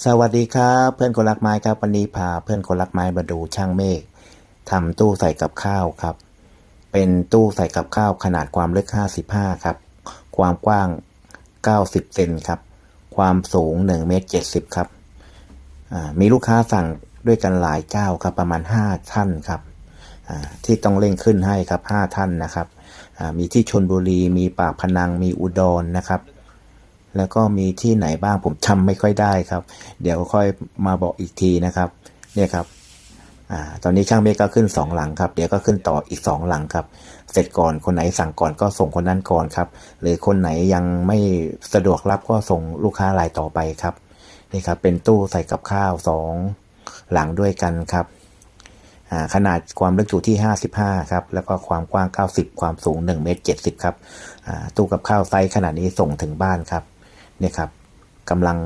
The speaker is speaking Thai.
สวัสดีครับเพื่อนคนรักไม้ครับ วันนี้พาเพื่อนคนรักไม้มาดูช่างเมฆทำตู้ใส่กับข้าวครับ เป็นตู้ใส่กับข้าวขนาดความลึก 55 ครับ ความกว้าง 90 เซนครับ ความสูง1เมตร70 ครับมีลูกค้าสั่งด้วยกันหลายเจ้าครับประมาณ 5 ท่านครับที่ต้องเร่งขึ้นให้ครับ 5 ท่านนะครับมีที่ชนบุรีมีปากพนังมีอุดรนะครับ แล้วก็มีที่ไหนบ้างผมจำไม่ค่อยได้ครับ เดี๋ยวค่อยมาบอกอีกทีนะครับ เนี่ยครับอ่าตอนนี้ช่างเมฆก็ขึ้นสองหลังครับ เดี๋ยวก็ขึ้นต่ออีกสองหลังครับ เสร็จก่อนคนไหนสั่งก่อนก็ส่งคนนั้นก่อนครับ หรือคนไหนยังไม่สะดวกรับก็ส่งลูกค้ารายต่อไปครับนี่ครับเป็นตู้ใส่กับข้าวสองหลังด้วยกันครับขนาดความลึกอยู่ที่ 55 ครับ แล้วก็ความกว้าง 90 ความสูง1เมตร70 ครับตู้กับข้าวไซส์ขนาดนี้ส่งถึงบ้านครับ เนี่ยครับกำลัง